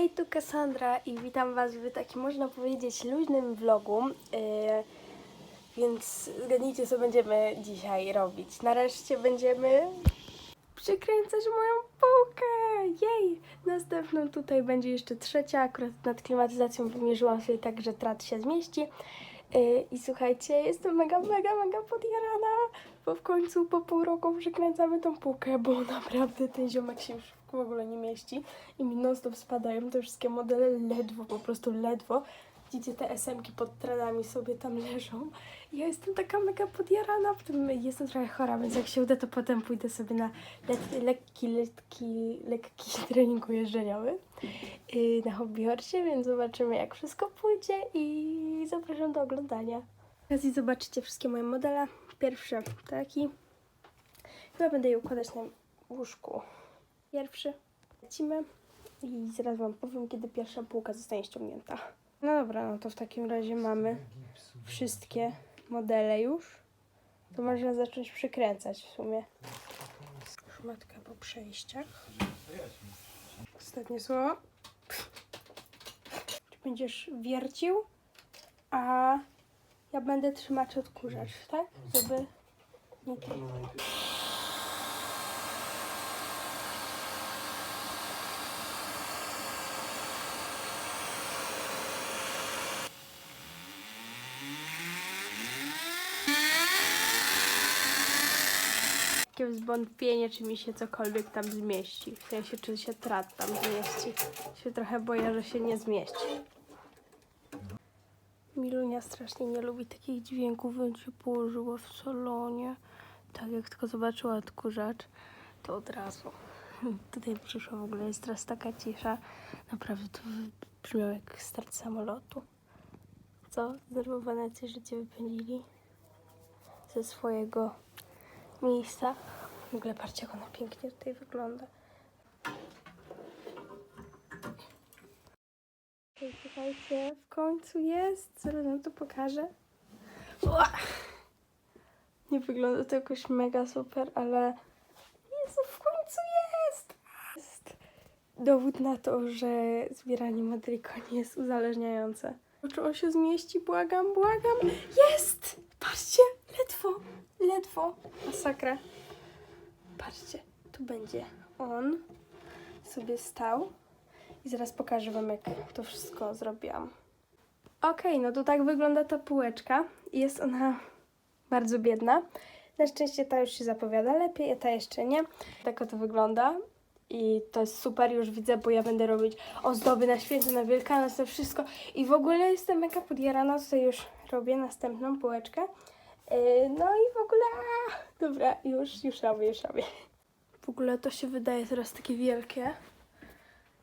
Hej, tu Cassandra i witam Was w takim, można powiedzieć, luźnym vlogu. Yy, więc zgadnijcie, co będziemy dzisiaj robić. Nareszcie będziemy przykręcać moją półkę! Jej! Następną tutaj będzie jeszcze trzecia, akurat nad klimatyzacją wymierzyłam sobie tak, że trat się zmieści. Yy, I słuchajcie, jestem mega, mega, mega podjarana, bo w końcu po pół roku przykręcamy tą półkę, bo naprawdę ten ziomek się już w ogóle nie mieści i mi non stop spadają te wszystkie modele ledwo, po prostu ledwo. Widzicie, te SM-ki pod tranami sobie tam leżą. Ja jestem taka mega podjarana, potem jestem trochę chora, więc jak się uda, to potem pójdę sobie na le- lekki, lekki, lekki trening ujeżdżeniowy yy, na hobby horsie, więc zobaczymy jak wszystko pójdzie i zapraszam do oglądania. Teraz zobaczycie wszystkie moje modele. Pierwszy taki. Chyba będę je układać na łóżku. Pierwszy. Lecimy i zaraz Wam powiem, kiedy pierwsza półka zostanie ściągnięta. No dobra, no to w takim razie mamy wszystkie modele już. To można zacząć przykręcać w sumie. Szmatka po przejściach. Ostatnie słowo. Będziesz wiercił, a ja będę trzymać odkurzacz, tak? Żeby nie Takie zwątpienie, czy mi się cokolwiek tam zmieści. W sensie, czy się trat tam zmieści. Się trochę boję, że się nie zmieści. Milunia strasznie nie lubi takich dźwięków, więc się położyła w salonie. Tak jak tylko zobaczyła odkurzacz, to od razu. Tutaj przyszła w ogóle, jest teraz taka cisza. Naprawdę to brzmiało jak start samolotu. Co? Zdenerwowane coś życie wypędzili ze swojego miejsca. W ogóle patrzcie, jak ona pięknie tutaj wygląda. Ej, Słuchajcie, w końcu jest. Zaraz wam to pokażę. Nie wygląda to jakoś mega super, ale Jezu, w końcu jest! Jest dowód na to, że zbieranie modelika nie jest uzależniające. Czy on się zmieści? Błagam, błagam. Jest! Patrzcie, ledwo, ledwo. Masakra. Patrzcie, tu będzie on sobie stał i zaraz pokażę Wam, jak to wszystko zrobiłam. Okej, no to tak wygląda ta półeczka. Jest ona bardzo biedna. Na szczęście ta już się zapowiada lepiej, a ta jeszcze nie. Tak oto wygląda. I to jest super, już widzę, bo ja będę robić ozdoby na święto, na Wielkanoc, to wszystko. I w ogóle jestem mega podjarana, tutaj już robię następną półeczkę. Yy, No i w ogóle, dobra, już, już robię, już robię. W ogóle to się wydaje teraz takie wielkie.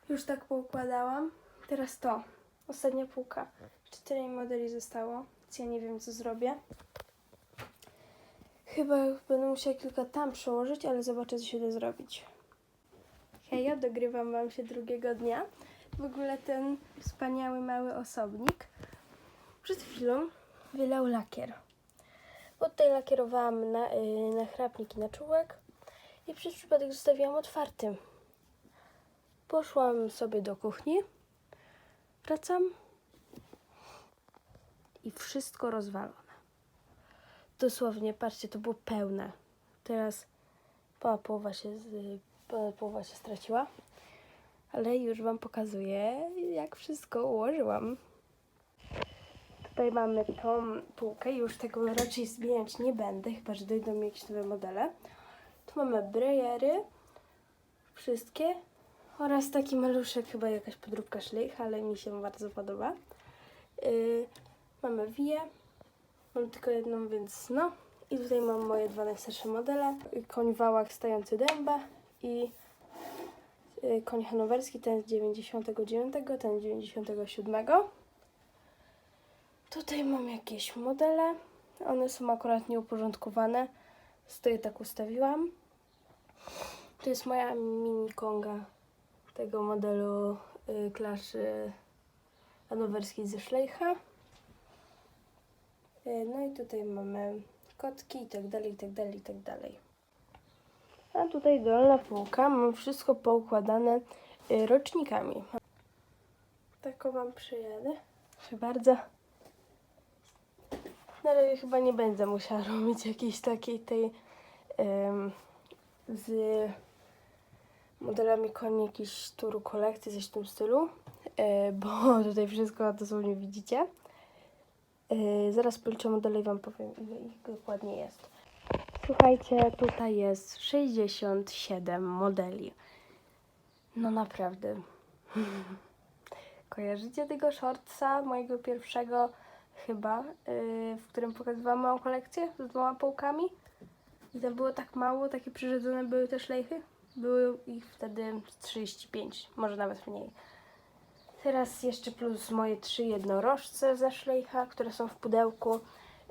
Już tak poukładałam. Teraz to, ostatnia półka. Cztery modeli zostało, więc ja nie wiem, co zrobię. Chyba będę musiała kilka tam przełożyć, ale zobaczę, co się da zrobić. Hejo, dogrywam Wam się drugiego dnia. W ogóle ten wspaniały mały osobnik przed chwilą wylał lakier. Bo tutaj lakierowałam na, yy, na chrapnik i na czółek i przez przypadek zostawiłam otwartym. Poszłam sobie do kuchni, wracam i wszystko rozwalone. Dosłownie, patrzcie, to było pełne. Teraz połowa się, z, połowa się straciła, ale już Wam pokazuję, jak wszystko ułożyłam. Tutaj mamy tą półkę, już tego raczej zmieniać nie będę, chyba że dojdą mi jakieś nowe modele. Tu mamy brejery, wszystkie oraz taki maluszek, chyba jakaś podróbka szlich, ale mi się bardzo podoba. Yy, mamy wije, mam tylko jedną, więc no. I tutaj mam moje dwa najstarsze modele. Koń wałak stający dęba i yy, koń hanowerski, ten z 99, ten z 97. Tutaj mam jakieś modele. One są akurat nieuporządkowane. Stoję tak ustawiłam. To jest moja mini konga tego modelu y, klaszy hanowerskiej ze Schleicha. Y, No i tutaj mamy kotki i tak dalej, i tak dalej, i tak dalej. A tutaj dolna półka, mam wszystko poukładane y, rocznikami. taką wam przyjadę. Proszę bardzo. Na razie chyba nie będę musiała robić jakiejś takiej tej z modelami koni jakiejś turu kolekcji, coś w tym stylu, e, bo tutaj wszystko dosłownie widzicie. E, zaraz policzę modele i wam powiem ile ich dokładnie jest. Słuchajcie, tutaj jest 67 modeli. No naprawdę. Kojarzycie tego shortsa, mojego pierwszego chyba, yy, w którym pokazywałam moją kolekcję z dwoma półkami? I tam było tak mało, takie przyrzedzone były te szlejchy. Były ich wtedy z 35, może nawet mniej. Teraz jeszcze plus moje trzy jednorożce ze szlejcha, które są w pudełku,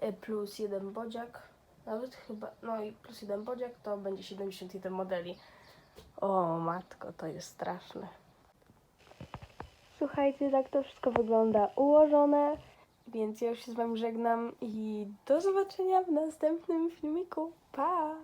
y, plus jeden bodziak. Nawet chyba, no i plus jeden bodziak to będzie 71 modeli. O matko, to jest straszne. Słuchajcie, tak to wszystko wygląda ułożone, więc ja już się z Wami żegnam i do zobaczenia w następnym filmiku. Pa!